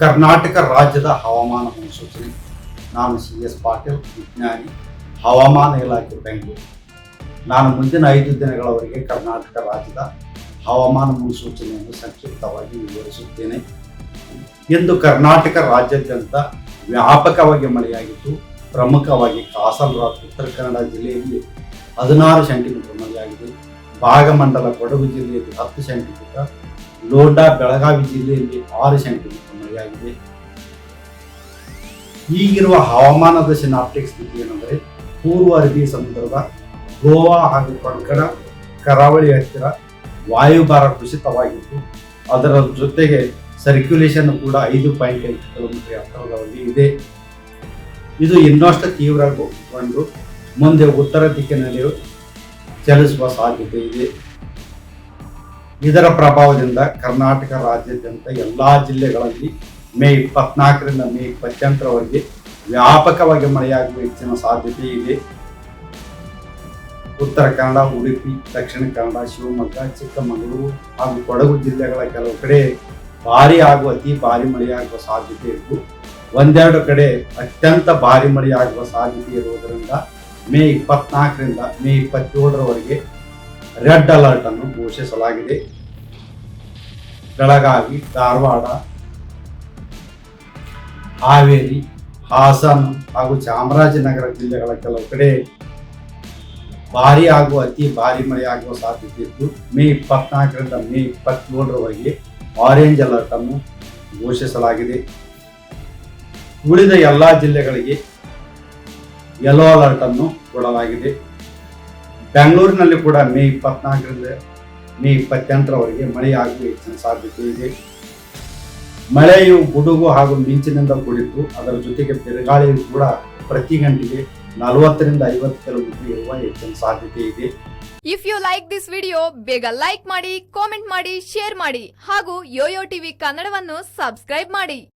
ಕರ್ನಾಟಕ ರಾಜ್ಯದ ಹವಾಮಾನ ಮುನ್ಸೂಚನೆ. ನಾನು ಸಿ ಎಸ್ ಪಾಟೀಲ್, ವಿಜ್ಞಾನಿ, ಹವಾಮಾನ ಇಲಾಖೆ ಬೆಂಗಳೂರು. ನಾನು ಮುಂದಿನ ಐದು ದಿನಗಳವರೆಗೆ ಕರ್ನಾಟಕ ರಾಜ್ಯದ ಹವಾಮಾನ ಮುನ್ಸೂಚನೆಯನ್ನು ಸಂಕ್ಷಿಪ್ತವಾಗಿ ವಿವರಿಸುತ್ತೇನೆ. ಇಂದು ಕರ್ನಾಟಕ ರಾಜ್ಯಾದ್ಯಂತ ವ್ಯಾಪಕವಾಗಿ ಮಳೆಯಾಗಿದ್ದು, ಪ್ರಮುಖವಾಗಿ ಕಾಸರಗೋಡು, ಉತ್ತರ ಕನ್ನಡ ಜಿಲ್ಲೆಯಲ್ಲಿ ಹದಿನಾರು ಸೆಂಟಿಮೀಟರ್ ಮಳೆಯಾಗಿದೆ. ಭಾಗಮಂಡಲ ಕೊಡಗು ಜಿಲ್ಲೆಯಲ್ಲಿ ಹತ್ತು ಸೆಂಟಿಮೀಟರ್, ಲೋಡಾ, ಬೆಳಗಾವಿ ಜಿಲ್ಲೆಯಲ್ಲಿ ಆರು ಸೆಂಟಿಮೀಟರ್ ಮಳೆಯಾಗಿದೆ ಈಗಿರುವ ಹವಾಮಾನದ ಸಿನಾಪ್ಟಿಕ್ ಸ್ಥಿತಿ ಏನಂದರೆ, ಪೂರ್ವ ಅರಬ್ಬಿ ಸಮುದ್ರದ ಗೋವಾ ಹಾಗೂ ಕೊಂಕಣ ಕರಾವಳಿ ಹತ್ತಿರ ವಾಯುಭಾರ ಕುಸಿತವಾಗಿದ್ದು, ಅದರ ಜೊತೆಗೆ ಸರ್ಕ್ಯುಲೇಷನ್ ಕೂಡ ಐದು ಪಾಯಿಂಟ್ ಐದು ಕಿಲೋಮೀಟರ್ ಎತ್ತರದಲ್ಲಿ ಇದೆ. ಇದು ಇನ್ನಷ್ಟು ತೀವ್ರಗೊಂಡು ಮುಂದೆ ಉತ್ತರ ದಿಕ್ಕಿನಲ್ಲಿ ಚಲಿಸುವ ಸಾಧ್ಯತೆ ಇದೆ. ಇದರ ಪ್ರಭಾವದಿಂದ ಕರ್ನಾಟಕ ರಾಜ್ಯಾದ್ಯಂತ ಎಲ್ಲ ಜಿಲ್ಲೆಗಳಲ್ಲಿ ಮೇ ಇಪ್ಪತ್ನಾಲ್ಕರಿಂದ ಮೇ ಇಪ್ಪತ್ತೆಂಟರವರೆಗೆ ವ್ಯಾಪಕವಾಗಿ ಮಳೆಯಾಗುವ ಹೆಚ್ಚಿನ ಸಾಧ್ಯತೆ ಇದೆ. ಉತ್ತರ ಕನ್ನಡ, ಉಡುಪಿ, ದಕ್ಷಿಣ ಕನ್ನಡ, ಶಿವಮೊಗ್ಗ, ಚಿಕ್ಕಮಗಳೂರು ಹಾಗೂ ಕೊಡಗು ಜಿಲ್ಲೆಗಳ ಕೆಲವು ಕಡೆ ಭಾರಿ ಆಗುವ ಅತಿ ಭಾರಿ ಮಳೆಯಾಗುವ ಸಾಧ್ಯತೆ ಇದ್ದು, ಒಂದೆರಡು ಕಡೆ ಅತ್ಯಂತ ಭಾರಿ ಮಳೆಯಾಗುವ ಸಾಧ್ಯತೆ ಇರುವುದರಿಂದ ಮೇ ಇಪ್ಪತ್ನಾಲ್ಕರಿಂದ ಮೇ ಇಪ್ಪತ್ತೇಳರವರೆಗೆ ರೆಡ್ ಅಲರ್ಟ್ ಅನ್ನು ಘೋಷಿಸಲಾಗಿದೆ. ಬೆಳಗಾವಿ, ಧಾರವಾಡ, ಹಾವೇರಿ, ಹಾಸನ ಹಾಗೂ ಚಾಮರಾಜನಗರ ಜಿಲ್ಲೆಗಳ ಕೆಲವು ಕಡೆ ಭಾರಿ ಹಾಗೂ ಅತಿ ಭಾರಿ ಮಳೆಯಾಗುವ ಸಾಧ್ಯತೆ ಇದ್ದು, ಮೇ ಇಪ್ಪತ್ನಾಲ್ಕರಿಂದ ಮೇ ಇಪ್ಪತ್ತ್ಮೂರರವರೆಗೆ ಆರೆಂಜ್ ಅಲರ್ಟ್ ಅನ್ನು ಘೋಷಿಸಲಾಗಿದೆ. ಉಳಿದ ಎಲ್ಲ ಜಿಲ್ಲೆಗಳಿಗೆ ಯೆಲ್ಲೋ ಅಲರ್ಟ್ ಅನ್ನು ಕೊಡಲಾಗಿದೆ. ಬೆಂಗಳೂರಿನಲ್ಲಿ ಕೂಡ ಮೇ ಇಪ್ಪತ್ನಾಲ್ಕರಿಂದ ಮೇ ಇಪ್ಪತ್ತೆಂಟರವರೆಗೆ ಮಳೆಯಾಗುವ ಹೆಚ್ಚಿನ ಸಾಧ್ಯತೆ ಇದೆ. ಮಳೆಯು ಗುಡುಗು ಹಾಗೂ ಮಿಂಚಿನಿಂದ ಕೂಡಿದ್ದು, ಅದರ ಜೊತೆಗೆ ಬಿರುಗಾಳಿಯು ಕೂಡ ಪ್ರತಿ ಗಂಟೆಗೆ ನಲವತ್ತರಿಂದ ಐವತ್ತು ಕಿಲೋಮೀಟರ್ ಇರುವ ಹೆಚ್ಚಿನ ಸಾಧ್ಯತೆ ಇದೆ. If you like this video ಬೇಗ ಲೈಕ್ ಮಾಡಿ ಕಾಮೆಂಟ್ ಮಾಡಿ ಶೇರ್ ಮಾಡಿ ಹಾಗೂ ಯೋಯೋ ಟಿವಿ ಕನ್ನಡವನ್ನು ಸಬ್ಸ್ಕ್ರೈಬ್ ಮಾಡಿ.